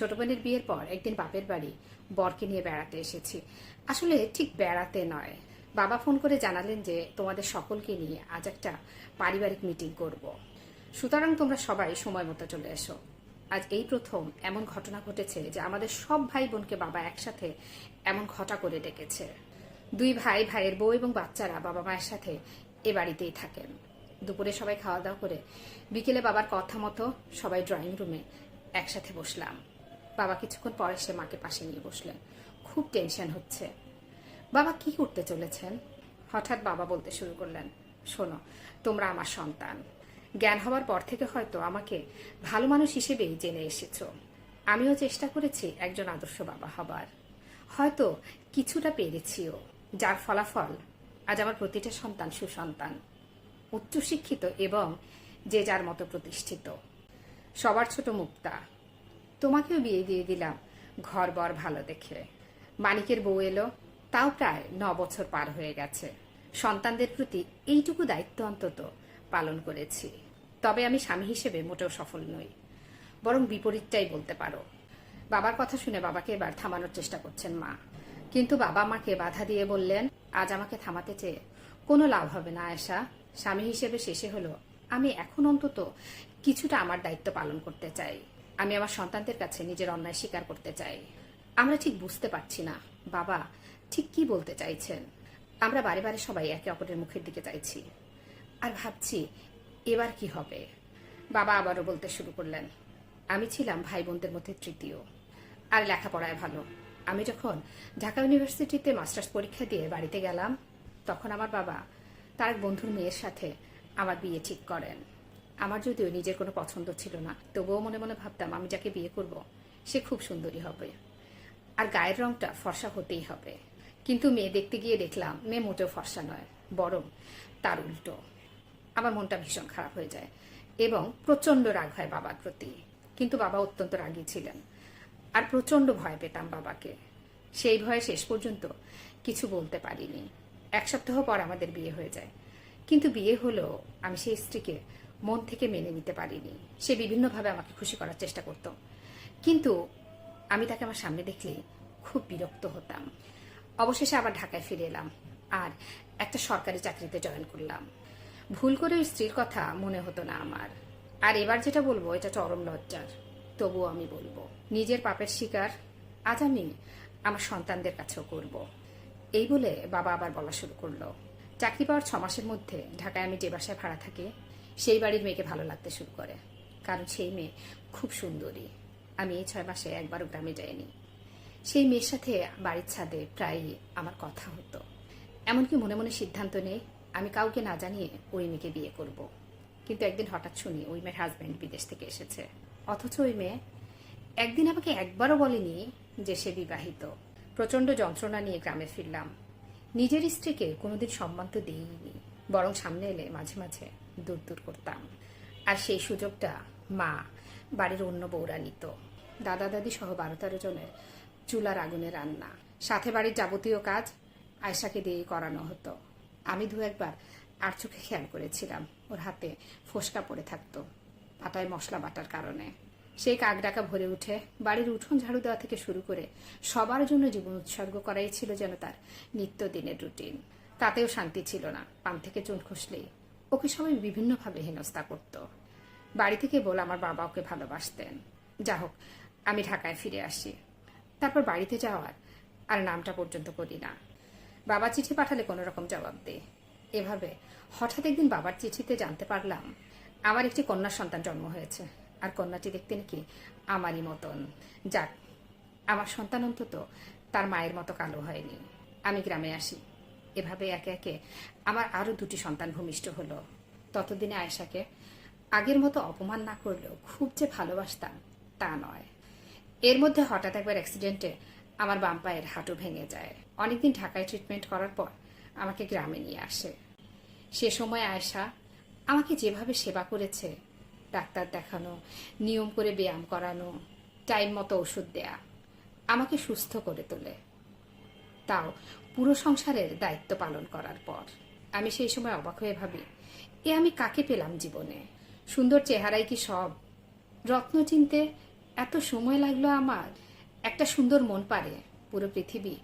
ছোট বোনের বিয়ের পর একদিন বাপের বাড়ি বরকে নিয়ে বেড়াতে এসেছি। আসলে ঠিক বেড়াতে নয়। বাবা ফোন করে জানালেন যে তোমাদের সকলকে নিয়ে আজ একটা পারিবারিক মিটিং করব। সুতরাং তোমরা সবাই সময় মতো চলে এসো। আজ এই প্রথম এমন ঘটনা ঘটেছে যে আমাদের সব ভাই বোনকে বাবা একসাথে এমন ঘটা করে ডেকেছে। দুই ভাই, ভাইয়ের বউ এবং বাচ্চারা বাবা মায়ের সাথে এ বাড়িতেই থাকেন। দুপুরে সবাই খাওয়া দাওয়া করে বিকেলে বাবার কথা মতো সবাই ড্রয়িং রুমে একসাথে বসলাম। বাবা কিছুক্ষণ পরে সে মাকে পাশে নিয়ে বসলেন। খুব টেনশন হচ্ছে। বাবা কি করতে চলেছেন? হঠাৎ বাবা বলতে শুরু করলেন, শোনো, তোমরা আমার সন্তান। জ্ঞান হওয়ার পর থেকে হয়তো আমাকে ভালো মানুষ হিসেবেই জেনে এসেছ। আমিও চেষ্টা করেছি একজন আদর্শ বাবা হবার। হয়তো কিছুটা পেরেছিও। যার ফলাফল আজ আমার প্রতিটা সন্তান সুসন্তান, উচ্চশিক্ষিত এবং যে যার মতো প্রতিষ্ঠিত। সবার ছোট মুক্তা। তোমাকেও বিয়ে দিয়ে দিলাম। ঘর বর ভালো দেখে। মানিকের বউ এলো, তাও প্রায় ন বছর পার হয়ে গেছে। সন্তানদের প্রতি এইটুকু দায়িত্ব অন্তত পালন করেছি। তবে আমি স্বামী হিসেবে মোটেও সফল নই। বরং বিপরীতটাই বলতে পারো। বাবার কথা শুনে বাবাকে এবার থামানোর চেষ্টা করছেন মা। কিন্তু বাবা মাকে বাধা দিয়ে বললেন, আজ আমাকে থামাতে চেয়ে কোনো লাভ হবে না আয়সা স্বামী হিসেবে শেষে হলো, আমি এখন অন্তত কিছুটা আমার দায়িত্ব পালন করতে চাই। আমি আমার সন্তানদের কাছে নিজের অন্যায় স্বীকার করতে চাই। আমরা ঠিক বুঝতে পারছি না, বাবা, ঠিক কি বলতে চাইছেন? আমরা বারে বারে সবাই একে অপরের মুখের দিকে চাইছি। আর ভাবছি, এবার কি হবে? বাবা আবারও বলতে শুরু করলেন, আমি ছিলাম ভাই বোনদের মধ্যে তৃতীয়, আর লেখাপড়ায় ভালো। আমি যখন ঢাকা ইউনিভার্সিটিতে মাস্টার্স পরীক্ষা দিয়ে বাড়িতে গেলাম, তখন আমার বাবা তার এক বন্ধুর মেয়ের সাথে আমার বিয়ে ঠিক করেন। আমার যদিও নিজের কোনো পছন্দ ছিল না, তবুও মনে মনে ভাবতাম আমি যাকে বিয়ে করব, সে খুব সুন্দরী হবে। আর গায়ের রংটা ফর্সা হতেই হবে। কিন্তু মেয়ে দেখতে গিয়ে দেখলাম, মেয়ে মোটেও ফর্সা নয়, বরং তার উল্টো। আমার মনটা ভীষণ খারাপ হয়ে যায় এবং প্রচণ্ড রাগ হয় বাবার প্রতি। কিন্তু বাবা অত্যন্ত রাগী ছিলেন। আর প্রচণ্ড ভয় পেতাম বাবাকে। সেই ভয়ে শেষ পর্যন্ত কিছু বলতে পারিনি। এক সপ্তাহ পর আমাদের বিয়ে হয়ে যায়। কিন্তু বিয়ে হলেও আমি সেই স্ত্রীকে মন থেকে মেনে নিতে পারিনি। সে বিভিন্নভাবে আমাকে খুশি করার চেষ্টা করত। কিন্তু আমি তাকে আমার সামনে দেখলে খুব বিরক্ত হতাম। অবশেষে আবার ঢাকায় ফিরে এলাম আর একটা সরকারি চাকরিতে জয়েন করলাম। ভুল করে ওই স্ত্রীর কথা মনে হতো না আমার। আর এবার যেটা বলব, এটা চরম লজ্জার। তবুও আমি বলব, নিজের পাপের শিকার আজ আমি আমার সন্তানদের কাছেও করব। এই বলে বাবা আবার বলা শুরু করল, চাকরি পাওয়ার ছ মাসের মধ্যে ঢাকায় আমি যে বাসায় ভাড়া থাকি সেই বাড়ির মেয়েকে ভালো লাগতে শুরু করে। কারণ সেই মেয়ে খুব সুন্দরী। আমি এই ছয় মাসে একবারও গ্রামে যাইনি। সেই মেয়ের সাথে বাড়ির ছাদে প্রায়ই আমার কথা হতো। এমনকি মনে মনে সিদ্ধান্ত নেই, আমি কাউকে না জানিয়ে ওই মেয়েকে বিয়ে করব। কিন্তু একদিন হঠাৎ শুনি ওই মেয়ের হাজব্যান্ড বিদেশ থেকে এসেছে। অথচ ওই মেয়ে একদিন আমাকে একবারও বলেনি যে সে বিবাহিত। প্রচণ্ড যন্ত্রণা নিয়ে গ্রামে ফিরলাম। নিজের স্ত্রীকে কোনোদিন সম্মান তো দিইনি। বরং সামনে এলে মাঝে মাঝে দূর দূর করতাম। আর সেই সুযোগটা মা বাড়ির অন্য বউরা নিত। দাদা দাদি সহ বারো তেরো জনের চুলার আগুনে রান্না। সাথে বাড়ির যাবতীয় কাজ আয়সাকে দিয়ে করানো হতো। আমি দু একবার আর চোখে খেয়াল করেছিলাম। ওর হাতে ফোসকা পড়ে থাকতো পাতায় মশলা বাটার কারণে। সেই কাক ডাকা ভরে উঠে বাড়ির উঠোন ঝাড়ু দেওয়া থেকে শুরু করে সবার জন্য জীবন উৎসর্গ করাই ছিল যেন তার নিত্যদিনের রুটিন। তাতেও শান্তি ছিল না। পান থেকে চুন খসলেই ওকে সবাই বিভিন্নভাবে হেনস্থা করত। বাড়ি থেকে বল আমার বাবা ওকে ভালোবাসতেন। যা হোক, আমি ঢাকায় ফিরে আসি। তারপর বাড়িতে যাওয়ার আর নামটা পর্যন্ত করি না। বাবা চিঠি পাঠালে কোনো রকম জবাব দে। এভাবে হঠাৎ একদিন বাবার চিঠিতে জানতে পারলাম, আমার একটি কন্যা সন্তান জন্ম হয়েছে। আর কন্যাটি দেখতে নাকি আমারই মতন। যাক, আমার সন্তান অন্তত তার মায়ের মতো কালো হয়নি। আমি গ্রামে আসি। এভাবে একে একে আমার আরও দুটি সন্তান ভূমিষ্ঠ হলো। ততদিনে আয়েশাকে আগের মতো অপমান না করলেও খুব যে ভালোবাসতাম তা নয়। এর মধ্যে হঠাৎ একবার অ্যাক্সিডেন্টে আমার বাম পায়ের হাঁটু ভেঙে যায়। অনেকদিন ঢাকায় ট্রিটমেন্ট করার পর আমাকে গ্রামে নিয়ে আসে। সে সময় আয়সা আমাকে যেভাবে সেবা করেছে, ডাক্তার দেখানো, নিয়ম করে ব্যায়াম করানো টাইম মতো ওষুধ দেয়া, আমাকে সুস্থ করে তোলে। তাও পুরো সংসারের দায়িত্ব পালন করার পর। আমি সেই সময় অবাক হয়ে ভাবি, এ আমি কাকে পেলাম জীবনে? সুন্দর চেহারাই কি সব? রত্ন চিনতে এত সময় লাগল আমার। একটা সুন্দর মন পারে পুরো পৃথিবী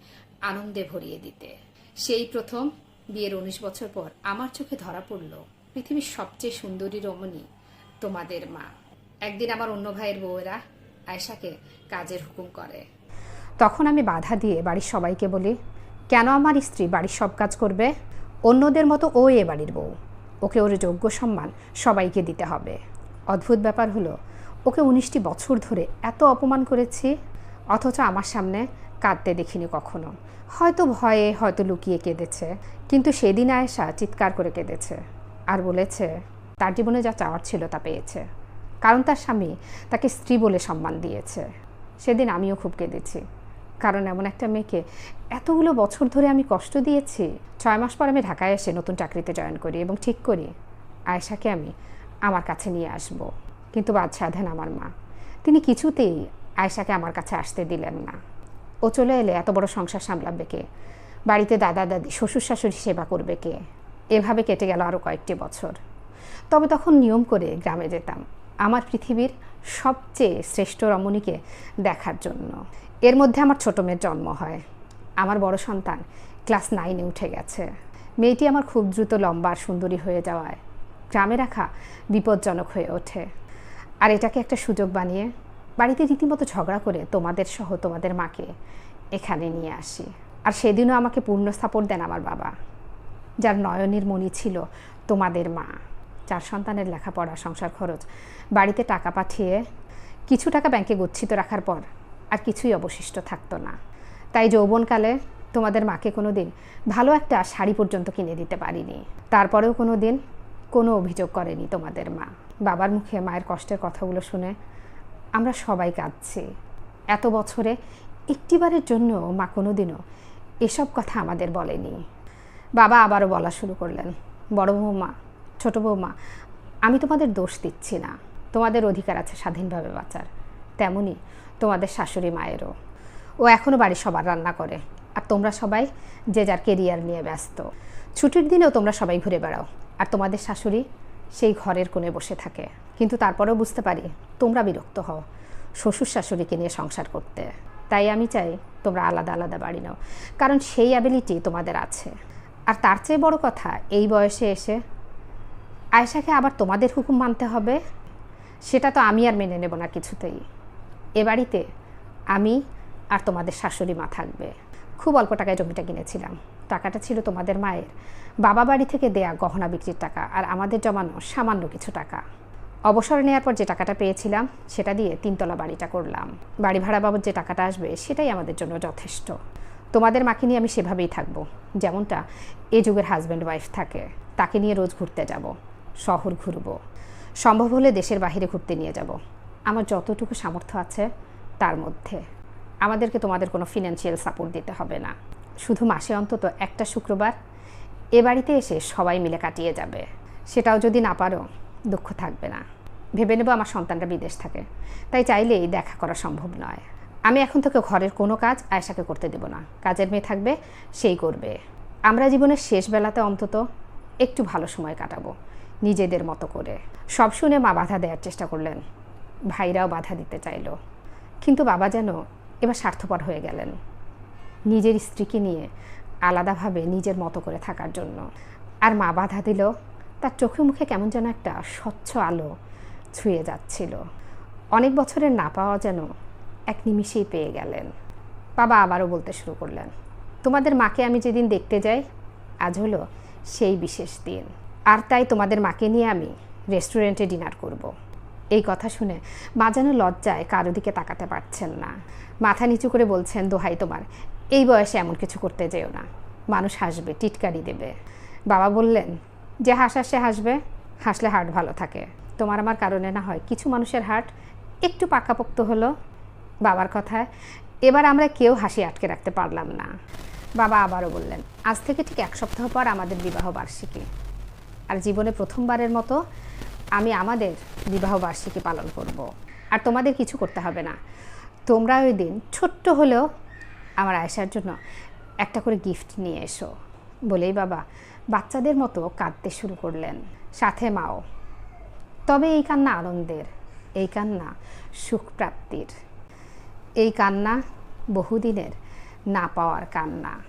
আনন্দে ভরিয়ে দিতে। সেই প্রথম বিয়ের উনিশ বছর পর আমার চোখে ধরা পড়ল, পৃথিবীর সবচেয়ে সুন্দরী রমণী তোমাদের মা। একদিন আমার অন্য ভাইয়ের বউয়েরা আয়সাকে কাজের হুকুম করে। তখন আমি বাধা দিয়ে বাড়ির সবাইকে বলি কেন আমার স্ত্রী বাড়ির সব কাজ করবে? অন্যদের মতো ও এ বাড়ির বউ। ওকে ওর যোগ্য সম্মান সবাইকে দিতে হবে। অদ্ভুত ব্যাপার হলো, ওকে উনিশটি বছর ধরে এত অপমান করেছি, অথচ আমার সামনে কাঁদতে দেখিনি কখনো। হয়তো ভয়ে, হয়তো লুকিয়ে কেঁদেছে, কিন্তু সেদিন আয়েশা চিৎকার করে কেঁদেছে আর বলেছে, তার জীবনে যা চাওয়ার ছিল তা পেয়েছে। কারণ তার স্বামী তাকে স্ত্রী বলে সম্মান দিয়েছে। সেদিন আমিও খুব কেঁদেছি। কারণ এমন একটা মেয়েকে এতগুলো বছর ধরে আমি কষ্ট দিয়েছি। ছয় মাস পর আমি ঢাকায় এসে নতুন চাকরিতে জয়েন করি এবং ঠিক করি, আয়েশাকে আমি আমার কাছে নিয়ে আসব। কিন্তু বাদশাহ দেন আমার মা। তিনি কিছুতেই আয়েশাকে আমার কাছে আসতে দিলেন না। ও চলে এলে এত বড় সংসার সামলাবে কে? বাড়িতে দাদা, দাদি, শ্বশুর, শাশুড়ি সেবা করবে কে? এভাবে কেটে গেল আরও কয়েকটি বছর। তবে তখন নিয়ম করে গ্রামে যেতাম, আমার পৃথিবীর সবচেয়ে শ্রেষ্ঠ রমণীকে দেখার জন্য। এর মধ্যে আমার ছোট মেয়ের জন্ম হয়। আমার বড় সন্তান ক্লাস নাইনে উঠে গেছে। মেয়েটি আমার খুব দ্রুত লম্বা আর সুন্দরী হয়ে যাওয়ায় গ্রামে রাখা বিপজ্জনক হয়ে ওঠে। আর এটাকে একটা সুযোগ বানিয়ে বাড়িতে রীতিমতো ঝগড়া করে তোমাদের সহ তোমাদের মাকে এখানে নিয়ে আসি। আর সেদিনও আমাকে পূর্ণ সাপোর্ট দেন আমার বাবা, যার নয়নের মণি ছিল তোমাদের মা চার সন্তানের লেখাপড়া, সংসার খরচ, বাড়িতে টাকা পাঠিয়ে কিছু টাকা ব্যাংকে গচ্ছিত রাখার পর আর কিছুই অবশিষ্ট থাকতো না। তাই যৌবনকালে তোমাদের মাকে কোনো দিন ভালো একটা শাড়ি পর্যন্ত কিনে দিতে পারিনি। তারপরেও কোনো দিন কোনো অভিযোগ করেনি তোমাদের মা। বাবার মুখে মায়ের কষ্টের কথাগুলো শুনে আমরা সবাই কাঁদছি। এত বছরে একটিবারের জন্য মা কোনোদিনও এসব কথা আমাদের বলেনি। বাবা আবারও বলা শুরু করলেন, বড় বৌমা, ছোট বৌমা, আমি তোমাদের দোষ দিচ্ছি না। তোমাদের অধিকার আছে স্বাধীনভাবে বাঁচার। তেমনি তোমাদের শাশুড়ি মায়েরও। ও এখনও বাড়ির সবার রান্না করে। আর তোমরা সবাই যে যার কেরিয়ার নিয়ে ব্যস্ত। ছুটির দিনেও তোমরা সবাই ঘুরে বেড়াও। আর তোমাদের শাশুড়ি সেই ঘরের কোণে বসে থাকে। কিন্তু তারপরেও বুঝতে পারি তোমরা বিরক্ত হও শ্বশুর শাশুড়িকে নিয়ে সংসার করতে। তাই আমি চাই তোমরা আলাদা আলাদা বাড়ি নাও। কারণ সেই অ্যাবিলিটি তোমাদের আছে। আর তার চেয়ে বড় কথা, এই বয়সে এসে আয়েশাকে আবার তোমাদের হুকুম মানতে হবে? সেটা তো আমি আর মেনে নেব না কিছুতেই। এ বাড়িতে আমি আর তোমাদের শাশুড়ি মা থাকবে। খুব অল্প টাকায় জমিটা কিনেছিলাম। টাকাটা ছিল তোমাদের মায়ের। বাবা বাড়ি থেকে দেয়া গহনা বিক্রির টাকা আর আমাদের জমানো সামান্য কিছু টাকা। অবসর নেওয়ার পর যে টাকাটা পেয়েছিলাম, সেটা দিয়ে তিনতলা বাড়িটা করলাম। বাড়ি ভাড়া বাবদ যে টাকাটা আসবে, সেটাই আমাদের জন্য যথেষ্ট। তোমাদের মাকে নিয়ে আমি সেভাবেই থাকব। যেমনটা এ যুগের হাজব্যান্ড ওয়াইফ থাকে, তাকে নিয়ে রোজ ঘুরতে যাব। শহর ঘুরবো। সম্ভব হলে দেশের বাইরে ঘুরতে নিয়ে যাব। আমার যতটুকু সামর্থ্য আছে, তার মধ্যে। আমাদেরকে তোমাদের কোনো ফিনান্সিয়াল সাপোর্ট দিতে হবে না। শুধু মাসে অন্তত একটা শুক্রবার এ বাড়িতে এসে সবাই মিলে কাটিয়ে যাবে। সেটাও যদি না পারো, দুঃখ থাকবে না। ভেবে নেব আমার সন্তানটা বিদেশ থাকে। তাই চাইলেই দেখা করা সম্ভব নয়। আমি এখন থেকে ঘরের কোনো কাজ আয়সাকে করতে দেব না। কাজের মেয়ে থাকবে, সেই করবে। আমরা জীবনের শেষ বেলাতে অন্তত একটু ভালো সময় কাটাবো, নিজেদের মতো করে। সব শুনে মা বাধা দেওয়ার চেষ্টা করলেন। ভাইরাও বাধা দিতে চাইলো। কিন্তু বাবা যেন এবার স্বার্থপর হয়ে গেলেন। নিজের স্ত্রীকে নিয়ে আলাদাভাবে নিজের মতো করে থাকার জন্য। আর মা বাধা দিল, তার চোখে মুখে কেমন যেন একটা স্বচ্ছ আলো ছুঁয়ে যাচ্ছিল। অনেক বছরের না পাওয়া যেন এক নিমিষেই পেয়ে গেলেন। বাবা আবারও বলতে শুরু করলেন, তোমাদের মাকে আমি যেদিন দেখতে যাই, আজ হলো সেই বিশেষ দিন। আর তাই তোমাদের মাকে নিয়ে আমি রেস্টুরেন্টে ডিনার করব। এই কথা শুনে মা যেন লজ্জায় কারও দিকে তাকাতে পারছেন না। মাথা নিচু করে বলছেন, দোহাই তোমার, এই বয়সে এমন কিছু করতে যেও না। মানুষ হাসবে, টিটকারি দেবে। বাবা বললেন, যে হাসার সে হাসবে, হাসলে হার্ট ভালো থাকে। তোমার আমার কারণে না হয় কিছু মানুষের হার্ট একটু পাকাপোক্ত হলো। বাবার কথায়, এবার আমরা কেউ হাসি আটকে রাখতে পারলাম না। বাবা আবারও বললেন, আজ থেকে ঠিক এক সপ্তাহ পর আমাদের বিবাহ বার্ষিকী। আর জীবনে প্রথমবারের মতো আমি আমাদের বিবাহ বার্ষিকী পালন করব। আর তোমাদের কিছু করতে হবে না। তোমরা ওই দিন ছোট্ট হলেও আমার আয়সার জন্য একটা করে গিফট নিয়ে এসো। বলেই বাবা বাচ্চাদের মতো কাঁদতে শুরু করলেন। সাথে মাও। তবে এই কান্না আনন্দের, এই কান্না সুখপ্রাপ্তির। এই কান্না বহুদিনের না পাওয়ার কান্না।